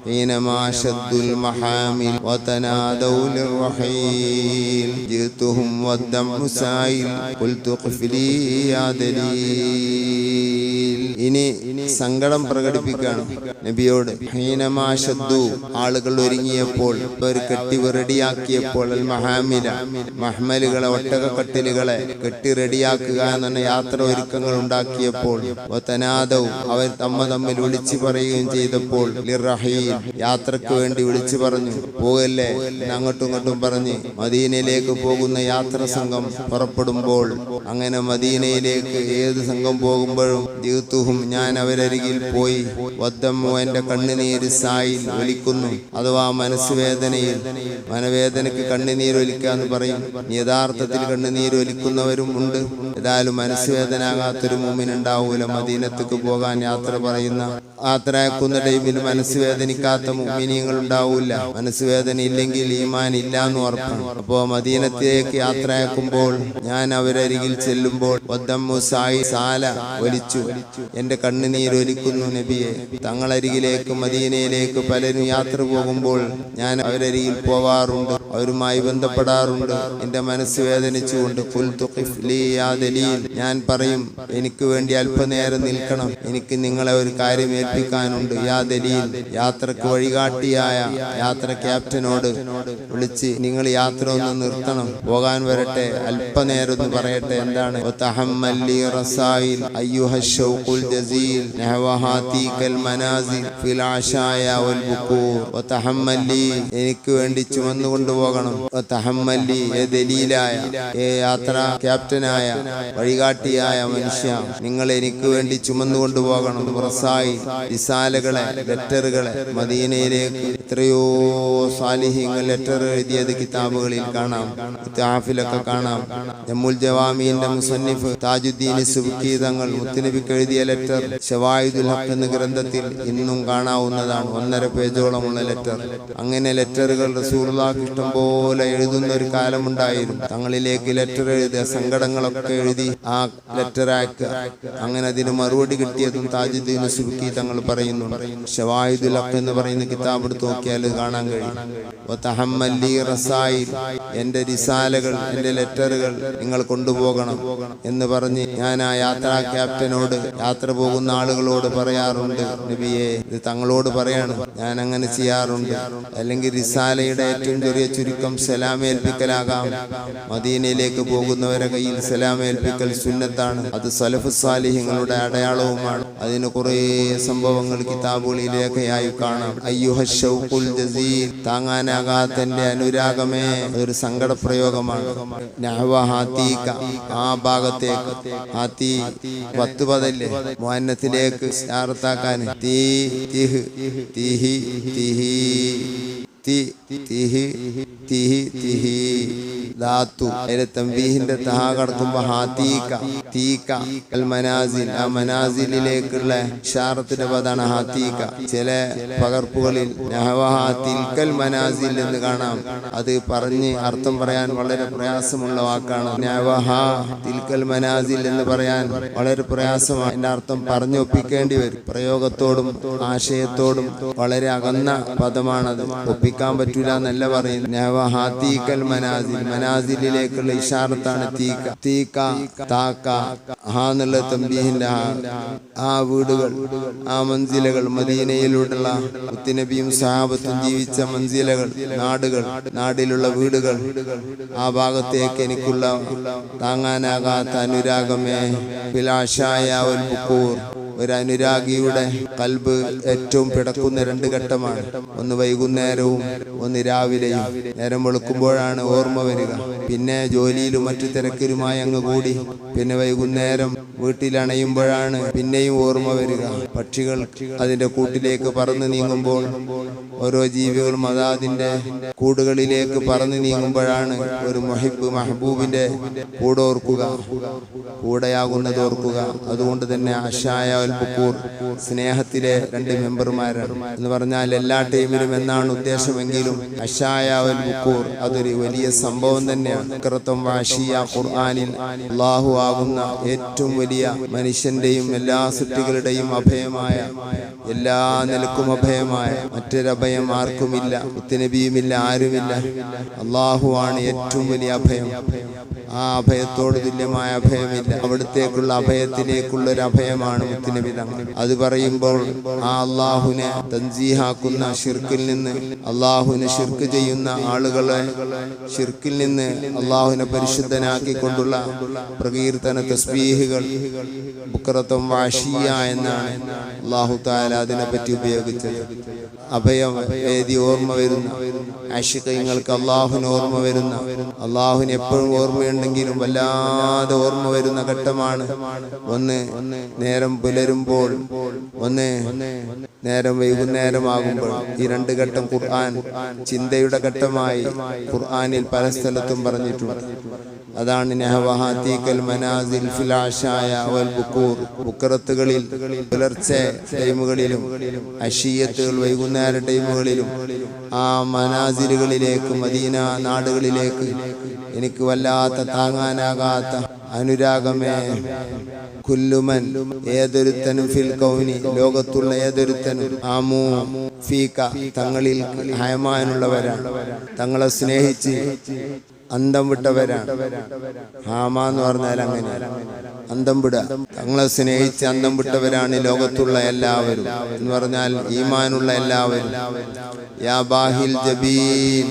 حينما شدوا المحامل وتنادوا للرحيل جئتهم والدمع سائل قلت قف لي يا دليل ഇനി സങ്കടം പ്രകടിപ്പിക്കുകയാണ് നബിയോട് ഹീനമാശദ്ദു ആളുകൾ ഒരുങ്ങിയപ്പോൾ അവർ കെട്ടി റെഡിയാക്കിയപ്പോൾ അൽ മഹാമില മഹ്മലുകളെ ഒട്ടകക്കട്ടിലുകളെ കെട്ടി റെഡിയാക്കുക എന്ന യാത്ര ഒരുക്കങ്ങൾ ഉണ്ടാക്കിയപ്പോൾ തനാദവും അവർ തമ്മ തമ്മിൽ വിളിച്ചു പറയുകയും ചെയ്തപ്പോൾ ലിറഹീൻ യാത്രയ്ക്ക് വേണ്ടി വിളിച്ചു പറഞ്ഞു. പോകല്ലേ അങ്ങോട്ടും ഇങ്ങോട്ടും പറഞ്ഞ്. മദീനയിലേക്ക് പോകുന്ന യാത്ര സംഘം പുറപ്പെടുമ്പോൾ അങ്ങനെ മദീനയിലേക്ക് ഏത് സംഘം പോകുമ്പോഴും ജീവിത്തുഹും ഞാൻ അവരരികിൽ പോയി വദ്ദമ്മോ എന്റെ കണ്ണുനീര് സായിൽ ഒലിക്കുന്നു. അഥവാ മനസ്സുവേദനയിൽ മനവേദനയ്ക്ക് കണ്ണുനീര് ഒലിക്കാന്ന് പറയും. യഥാർത്ഥത്തിൽ കണ്ണുനീര് ഒലിക്കുന്നവരും ഉണ്ട്. ഏതായാലും മനസ്സ് വേദന ആകാത്തൊരു മൂമിനുണ്ടാവൂല മദീനത്തേക്ക് പോകാൻ യാത്ര പറയുന്ന യാത്ര അയക്കുന്ന ടൈമിൽ മനസ്സ് വേദനിക്കാത്ത മുമ്മിനിയങ്ങൾ ഉണ്ടാവില്ല മനസ്സ് വേദന ഇല്ലെങ്കിൽ ഈമാൻ ഇല്ല എന്ന് ഉറപ്പാണ്. അപ്പോ മദീനത്തിലേക്ക് യാത്രയാക്കുമ്പോൾ ഞാൻ അവരരികിൽ ചെല്ലുമ്പോൾ സായി സാല ഒലിച്ചു എന്റെ കണ്ണുനീർ ഒലിക്കുന്നു നബിയെ. തങ്ങളരികിലേക്ക് മദീനയിലേക്ക് പലരും യാത്ര പോകുമ്പോൾ ഞാൻ അവരരികിൽ പോവാറുണ്ട്. അവരുമായി ബന്ധപ്പെടാറുണ്ട്. എന്റെ മനസ്സ് വേദനിച്ചുകൊണ്ട്. ഞാൻ പറയും എനിക്ക് വേണ്ടി അല്പനേരം നിൽക്കണം. എനിക്ക് നിങ്ങളെ ഒരു കാര്യം ഏൽപ്പിക്കാനുണ്ട്. യാ ദലീൽ യാത്രയ്ക്ക് വഴികാട്ടിയായ യാത്ര ക്യാപ്റ്റനോട് വിളിച്ച് നിങ്ങൾ യാത്ര ഒന്ന് നിർത്തണം. പോകാൻ വരട്ടെ അല്പനേരം ഒന്ന് പറയട്ടെ എന്താണ്? എനിക്ക് വേണ്ടി ചുമന്നു കൊണ്ടുപോകണം യാത്ര ക്യാപ്റ്റനായ വഴികാട്ടിയായ മനുഷ്യ നിങ്ങൾ എനിക്ക് വേണ്ടി ചുമന്നു കൊണ്ടുപോകണം റസായി വിസാലകളെ ലെറ്ററുകളെ മദീനയിലേക്ക് എത്രയോ സാലിഹ്യങ്ങൾ ലെറ്റർ എഴുതിയത് കിതാബുകളിൽ കാണാം. ഇത്തിഹാഫിലൊക്കെ കാണാം. ജമ്മുൽ ജവാമീന്റെ മുസന്നിഫ് താജുദ്ദീൻ സുബുക്കി തങ്ങൾ എഴുതിയ ലെറ്റർ ഷവായുദുൽ ഹക്ക് എന്ന ഗ്രന്ഥത്തിൽ ഇന്നും കാണാവുന്നതാണ്. ഒന്നര പേജോളമുള്ള ലെറ്റർ. അങ്ങനെ ലെറ്ററുകൾ റസൂർലാക്ക് ഇഷ്ടം പോലെ എഴുതുന്ന ഒരു കാലമുണ്ടായിരുന്നു. തങ്ങളിലേക്ക് ലെറ്റർ എഴുതുക സങ്കടങ്ങളൊക്കെ എഴുതി ആ ലെറ്റർ ആക്കുക. അങ്ങനെ അതിന് മറുപടി കിട്ടിയതും താജുദ്ദീൻ സുബുക്കി തങ്ങൾ പറയുന്നുണ്ട്. ഷവായുദുൽ ഹക്ക് എന്ന് പറയുന്ന കിതാബ് എടുത്ത് നോക്കിയാൽ കാണാൻ കഴിയും. എന്റെ റിസാലകൾ എന്റെ ലെറ്ററുകൾ നിങ്ങൾ കൊണ്ടുപോകണം എന്ന് പറഞ്ഞ് ഞാൻ ആ യാത്രാ ക്യാപ്റ്റനോട് യാത്ര പോകുന്ന ആളുകളോട് പറയാറുണ്ട് നബിയെ ഇത് തങ്ങളോട് പറയാണ് ഞാൻ അങ്ങനെ ചെയ്യാറുണ്ട്. അല്ലെങ്കിൽ റിസാലയുടെ ഏറ്റവും ചെറിയ ചുരുക്കം സലാമേൽപ്പിക്കലാകാം. മദീനയിലേക്ക് പോകുന്നവരെ കയ്യിൽ സലാമേൽപ്പിക്കൽ സുന്നത്താണ്. അത് സലഫ് സാലിഹ്യങ്ങളുടെ അടയാളവുമാണ്. അതിന് കുറേ സംഭവങ്ങൾ കിതാബുകളിലേക്കായി കാണാം. അയ്യുഹ ഷൗഖുൽ ജസീൽ. താങ്ങാനാകാത്ത എന്റെ അനുരാഗമേ അതൊരു സങ്കട പ്രയോഗമാണ് ആ ഭാഗത്തേക്ക് ഹാത്തി പത്ത് പതല്ലേ? മോഹനത്തിലേക്ക് ചാർത്താക്കാൻ തീ തിഹ് തിഹി തിഹി. തി തിഹി തിഹി തിഹി ധാത്തു അതിലെ തമ്പീഹിന്റെ തഹാ കടക്കുമ്പോ ഹാത്തീക്ക തീക്ക മനാസിൽ ആ മനാസിലിലേക്കുള്ള ഷാറത്തിന്റെ പദാണ് ഹാത്തീക്ക ചില പകർപ്പുകളിൽ തിൽക്കൽ മനാസിൽ എന്ന് കാണാം. അത് പറഞ്ഞ് അർത്ഥം പറയാൻ വളരെ പ്രയാസമുള്ള വാക്കാണ്. തിൽക്കൽ മനാസിൽ എന്ന് പറയാൻ വളരെ പ്രയാസമാണ്. എന്റെ അർത്ഥം പറഞ്ഞൊപ്പിക്കേണ്ടി വരും. പ്രയോഗത്തോടും ആശയത്തോടും വളരെ അകന്ന പദമാണത്. ഒപ്പിക്കാൻ പറ്റൂല എന്നല്ല പറയുന്നത്. മനാസിൽ. മനാസിലിലേക്കുള്ള ഇഷാറത്താണ് തീക്ക. തീക്ക താക്ക. ഹാ എന്നുള്ള ആ വീടുകൾ ആ മഞ്ചിലകൾ മദീനയിലുള്ള മുത്തുനബിയും സഹാബത്തും ജീവിച്ച മഞ്ചിലകൾ നാടുകൾ നാടിലുള്ള വീടുകൾ ആ ഭാഗത്തേക്ക് എനിക്കുള്ള താങ്ങാനാകാത്ത അനുരാഗമേ. പിലാശായ ഒരു അനുരാഗിയുടെ കൽബ് ഏറ്റവും പിടക്കുന്ന രണ്ട് ഘട്ടമാണ്. ഒന്ന് വൈകുന്നേരവും ഒന്ന് രാവിലെയും നേരം വെളുക്കുമ്പോഴാണ് ഓർമ്മ വരിക. പിന്നെ ജോലിയിലും മറ്റു തിരക്കിലുമായി അങ്ങ് കൂടി. പിന്നെ വൈകുന്നേരം വീട്ടിലണയുമ്പോഴാണ് പിന്നെയും ഓർമ്മ വരിക. പക്ഷികൾ അതിന്റെ കൂട്ടിലേക്ക് പറന്നു നീങ്ങുമ്പോൾ ഓരോ ജീവികളും അതാതിന്റെ കൂടുകളിലേക്ക് പറന്നു നീങ്ങുമ്പോഴാണ് ഒരു മൊഹിബ് മഹബൂബിന്റെ കൂടെ ഓർക്കുക. കൂടെയാകുന്നത് ഓർക്കുക. അതുകൊണ്ട് തന്നെ അഷായ അൽ ബുക്കൂർ സ്നേഹത്തിലെ രണ്ട് മെമ്പർമാരാണ്. എന്ന് പറഞ്ഞാൽ എല്ലാ ടീമിലും എന്നാണ് ഉദ്ദേശമെങ്കിലും അഷായ ഒരു ബുക്കൂർ അതൊരു വലിയ സംഭവം തന്നെയാണ്. കൃത്വം വാഷിയ ഖുർആാനിൽ അള്ളാഹു ആകുന്ന ഏറ്റവും വലിയ മനുഷ്യന്റെയും എല്ലാ സൃഷ്ടികളുടെയും അഭയമായ എല്ലാ നിലക്കും അഭയമായ മറ്റൊരഭയം ആർക്കുമില്ല ഇത്തിനബിയുമില്ല ആരുമില്ല. അള്ളാഹുവാണ് ഏറ്റവും വലിയ അഭയം. ആ അഭയത്തോട് തുല്യമായ അഭയമില്ല. അവിടത്തേക്കുള്ള അഭയത്തിലേക്കുള്ള ഒരു അഭയമാണ് മുത്തിനബി തങ്ങൾ. അത് പറയുമ്പോൾ ആ അള്ളാഹുനെ തൻസീഹാക്കുന്ന ഷിർക്കിൽ നിന്ന് അള്ളാഹുവിനെ ഷിർക്ക് ചെയ്യുന്ന ആളുകളെ ഷിർക്കിൽ നിന്ന് അള്ളാഹുവിനെ പരിശുദ്ധനാക്കിക്കൊണ്ടുള്ള പ്രകീർത്തന തസ്ബീഹുകൾ ബുക്രത്വം വാഷിയ എന്നാണ് അള്ളാഹു താല അതിനെപ്പറ്റി ഉപയോഗിച്ചത്? അഭയം വേദി ഓർമ്മ വരുന്ന. ആഷിക്കങ്ങൾക്ക് അള്ളാഹുവിന് ഓർമ്മ വരുന്ന. അള്ളാഹുവിന് എപ്പോഴും ഓർമ്മയുണ്ടെങ്കിലും വല്ലാതെ ഓർമ്മ വരുന്ന ഘട്ടമാണ്. ഒന്ന് നേരം പുലരുമ്പോൾ ഒന്ന് നേരം വൈകുന്നേരമാകുമ്പോൾ ഈ രണ്ട് ഘട്ടം ഖുർആൻ ചിന്തയുടെ ഘട്ടമായി ഖുർആനിൽ പല സ്ഥലത്തും പറഞ്ഞിട്ടുണ്ട്. അതാണ് നെഹവഹാത്തീക്കൽ മനാസിൽ ഫിലാഷായ വൽ ബുക്കൂർ ബുക്കറത്തുകളിൽ പുലർച്ചെ ടൈമുകളിലും അഷീയത്തുകൾ വൈകുന്നേര ടൈമുകളിലും ആ മനാസിലുകളിലേക്ക് മദീന നാടുകളിലേക്ക് എനിക്ക് വല്ലാത്ത താങ്ങാനാകാത്ത അനുരാഗമേ. കുല്ലുമൻ ഏതൊരുത്തനും ഫിൽ കൗനി ലോകത്തുള്ള ഏതൊരുത്തനും ആമൂ ഫീക്ക തങ്ങളിൽ ഹയമാനുള്ളവരാണ് തങ്ങളെ സ്നേഹിച്ച് അന്തം വിട്ടവരാണ് ഹാമ എന്ന് പറഞ്ഞാൽ അങ്ങനെ. അന്തം വിട. തങ്ങളെ സ്നേഹിച്ച് അന്തം വിട്ടവരാണ് ലോകത്തുള്ള എല്ലാവരും. എന്ന് പറഞ്ഞാൽ ഈമാനുള്ള എല്ലാവരും. യാ ബാഹിൽ ജബീൻ.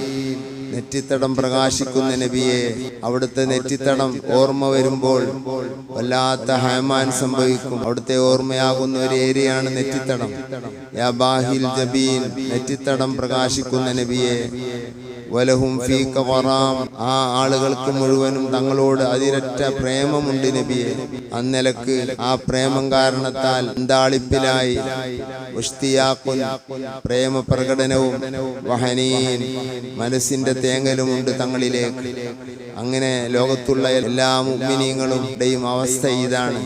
നെറ്റിത്തടം പ്രകാശിക്കുന്ന നബിയെ അവിടുത്തെ നെറ്റിത്തടം ഓർമ്മ വരുമ്പോൾ വല്ലാത്ത ഹയമാൻ സംഭവിക്കും. അവിടുത്തെ ഓർമ്മയാകുന്ന ഒരു ഏരിയയാണ് നെറ്റിത്തടം. നെറ്റിത്തടം പ്രകാശിക്കുന്ന നബിയെ വലഹും ഫീക വറാം ആ ആളുകൾക്ക് മുഴുവനും തങ്ങളോട് അതിരറ്റ പ്രേമമുണ്ട് നബിയെ. അന്നലക്ക് ആ പ്രേമം കാരണത്താൽ എന്താളിപ്പിലായി ഉഷ്തിയാക്കുൻ പ്രേമ പ്രകടനവും വഹനീൻ മനസ്സിന്റെ തേങ്ങലുമുണ്ട് തങ്ങളിലേക്ക്. അങ്ങനെ ലോകത്തുള്ള എല്ലാ മുമ്മിനീങ്ങളുടെയും അവസ്ഥ ഇതാണ്.